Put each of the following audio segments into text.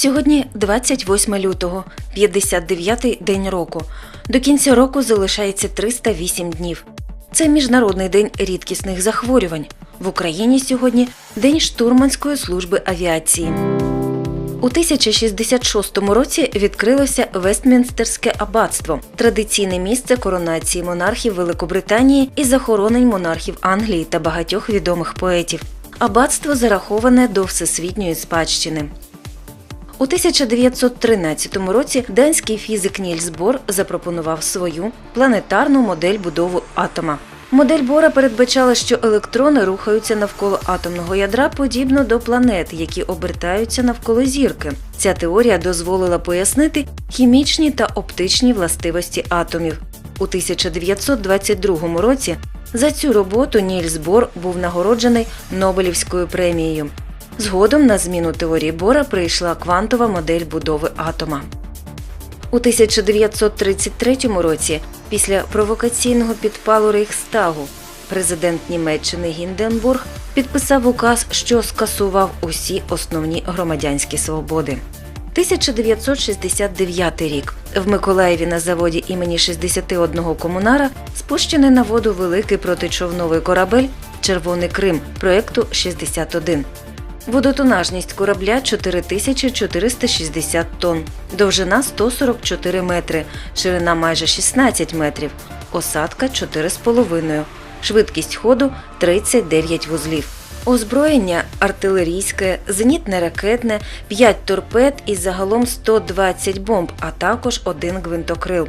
Сьогодні 28 лютого, 59-й день року. До кінця року залишається 308 днів. Це Міжнародний день рідкісних захворювань. В Україні сьогодні День штурманської служби авіації. У 1066 році відкрилося Вестмінстерське аббатство – традиційне місце коронації монархів Великобританії і захоронень монархів Англії та багатьох відомих поетів. Аббатство зараховане до всесвітньої спадщини. У 1913 році данський фізик Нільс Бор запропонував свою планетарну модель будови атома. Модель Бора передбачала, що електрони рухаються навколо атомного ядра подібно до планет, які обертаються навколо зірки. Ця теорія дозволила пояснити хімічні та оптичні властивості атомів. У 1922 році за цю роботу Нільс Бор був нагороджений Нобелівською премією. Згодом на зміну теорії Бора прийшла квантова модель будови атома. У 1933 році, після провокаційного підпалу Рейхстагу, президент Німеччини Гінденбург підписав указ, що скасував усі основні громадянські свободи. 1969 рік в Миколаєві на заводі імені 61 комунара спущений на воду великий протичовновий корабель Червоний Крим проєкту 61. Водотонажність корабля 4460 тонн, довжина 144 метри, ширина майже 16 метрів, осадка 4,5, швидкість ходу 39 вузлів. Озброєння артилерійське, зенітне-ракетне, 5 торпед і загалом 120 бомб, а також один гвинтокрил.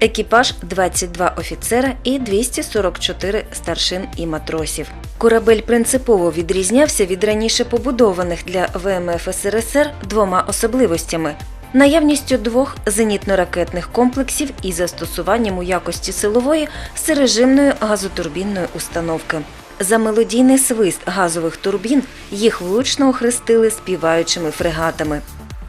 Екіпаж 22 офіцера і 244 старшин і матросів. Корабель принципово відрізнявся від раніше побудованих для ВМФ СРСР двома особливостями: наявністю двох зенітно-ракетних комплексів і застосуванням у якості силової всережимної газотурбінної установки. За мелодійний свист газових турбін їх влучно охрестили співаючими фрегатами.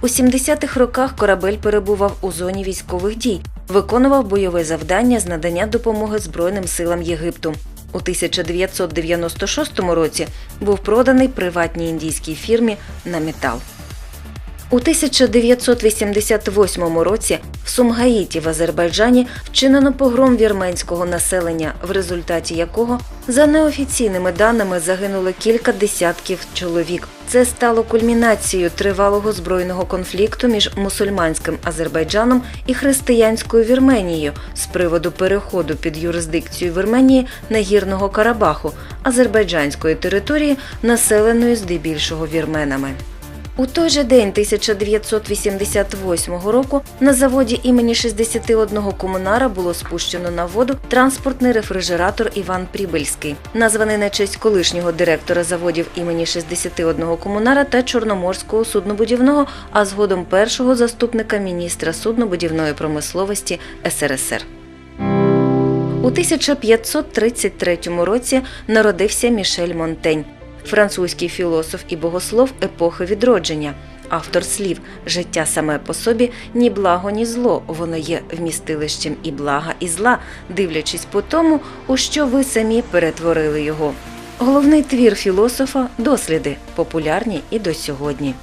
У 70-х роках корабель перебував у зоні військових дій, виконував бойове завдання з надання допомоги Збройним силам Єгипту. У 1996 році був проданий приватній індійській фірмі на метал. У 1988 році в Сумгаїті в Азербайджані вчинено погром вірменського населення, в результаті якого, за неофіційними даними, загинуло кілька десятків чоловік. Це стало кульмінацією тривалого збройного конфлікту між мусульманським Азербайджаном і християнською Вірменією з приводу переходу під юрисдикцію Вірменії Нагірного Карабаху, азербайджанської території, населеної здебільшого вірменами. У той же день 1988 року на заводі імені 61 комунара було спущено на воду транспортний рефрижератор Іван Прибильський, названий на честь колишнього директора заводів імені 61 комунара та Чорноморського суднобудівного, а згодом першого заступника міністра суднобудівної промисловості СРСР. У 1533 році народився Мішель Монтень, французький філософ і богослов епохи відродження, автор слів Життя саме по собі ні благо, ні зло, воно є вмістилищем і блага, і зла, дивлячись по тому, у що ви самі перетворили його. Головний твір філософа досліди, популярні і до сьогодні.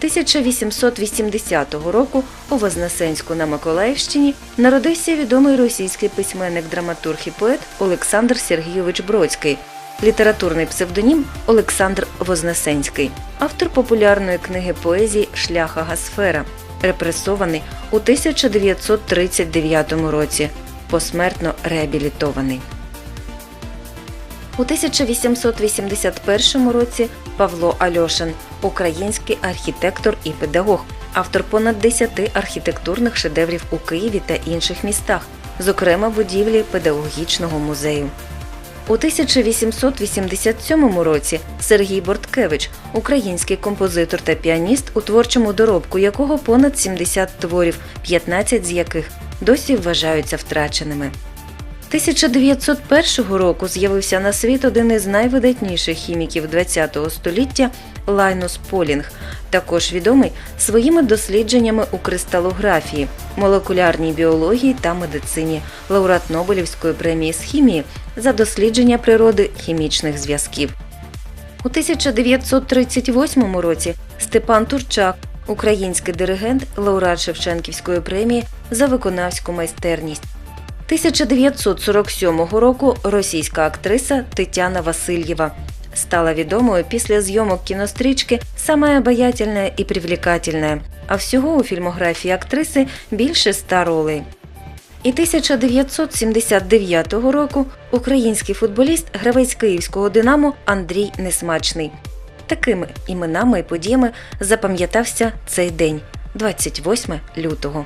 1880 року у Вознесенську на Миколаївщині народився відомий російський письменник, драматург і поет Олександр Сергійович Бродський, літературний псевдонім Олександр Вознесенський, автор популярної книги поезії Шляха Гасфера, репресований у 1939 році, посмертно реабілітований. У 1881 році Павло Альошин, український архітектор і педагог, автор понад 10 архітектурних шедеврів у Києві та інших містах, зокрема будівлі педагогічного музею. У 1887 році Сергій Борткевич, український композитор та піаніст, у творчому доробку якого понад 70 творів, 15 з яких досі вважаються втраченими. 1901 року з'явився на світ один із найвидатніших хіміків ХХ століття Лайнус Полінг, також відомий своїми дослідженнями у кристалографії, молекулярній біології та медицині, лауреат Нобелівської премії з хімії за дослідження природи хімічних зв'язків. У 1938 році Степан Турчак, український диригент, лауреат Шевченківської премії за виконавську майстерність. 1947 року російська актриса Тетяна Васильєва стала відомою після зйомок кінострічки «Самая обаятельная і привлекательная», а всього у фільмографії актриси більше ста ролей. І 1979 року український футболіст, гравець київського Динамо Андрій Несмачний. Такими іменами і подіями запам'ятався цей день 28 лютого.